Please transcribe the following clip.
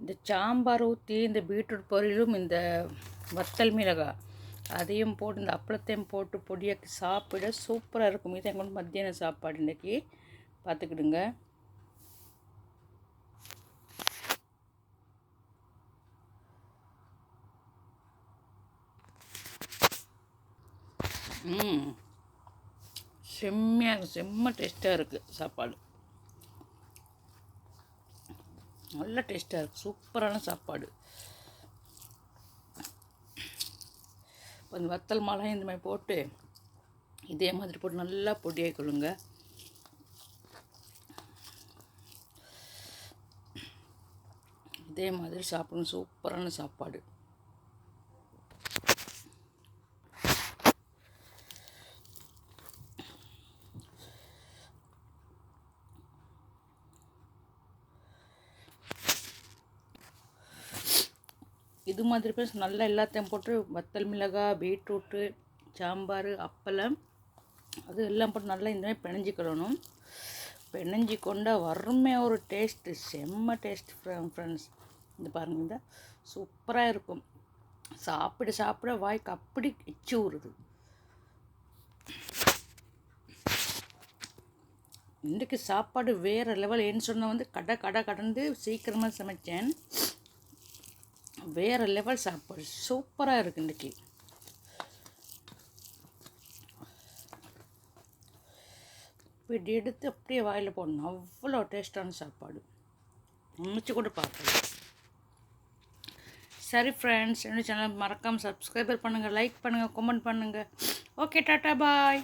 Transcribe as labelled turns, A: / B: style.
A: இந்த சாம்பார் ஊற்றி இந்த பீட்ரூட் பொரியலும் இந்த வத்தல் மிளகாய் அதையும் போட்டு இந்த அப்பளத்தையும் போட்டு பொடியாக்கி சாப்பிட சூப்பராக இருக்கும். இது எங்களுக்கு மத்தியான சாப்பாடு இன்றைக்கி பார்த்துக்கிடுங்க. ம். செம்மையாக செம்ம டேஸ்ட்டாக இருக்குது சாப்பாடு. நல்ல டேஸ்ட்டாக இருக்குது சூப்பரான சாப்பாடு. கொஞ்சம் வத்தல் மாலை இந்த மாதிரி போட்டு இதே மாதிரி போட்டு நல்லா பொடியாக கொள்ளுங்க இதே மாதிரி சாப்பிடணும். சூப்பரான சாப்பாடு. இது மாதிரி பேச நல்லா எல்லாத்தையும் போட்டு வத்தல் மிளகாய் பீட்ரூட்டு சாம்பார் அப்பளம் அது எல்லாம் போட்டு நல்லா இந்த மாதிரி பிணைஞ்சிக்கிடணும். பிணைஞ்சி கொண்டா வறுமையாக ஒரு டேஸ்ட்டு செம்ம டேஸ்ட் ஃப்ரெண்ட்ஸ் இந்த பாருங்கள் இந்த சூப்பராக இருக்கும். சாப்பிட சாப்பிட வாய்க்கு அப்படி எச்சு ஊறுது. இன்றைக்கு சாப்பாடு வேறு லெவல் ஏன்னு சொன்னால் வந்து கடை கடை கடந்து சீக்கிரமாக சமைத்தேன் வேறு லெவல் சாப்பாடு. சூப்பராக இருக்குது இன்றைக்கி இப்படி எடுத்து அப்படியே வாயில் போடணும். அவ்வளோ டேஸ்டான சாப்பாடு. முடிச்சு கூட பார்க்கலாம். சரி ஃப்ரெண்ட்ஸ் என்ன சேனல் மறக்காமல் சப்ஸ்கிரைபர் பண்ணுங்கள் லைக் பண்ணுங்கள் கமெண்ட் பண்ணுங்கள் ஓகே டாட்டா பாய்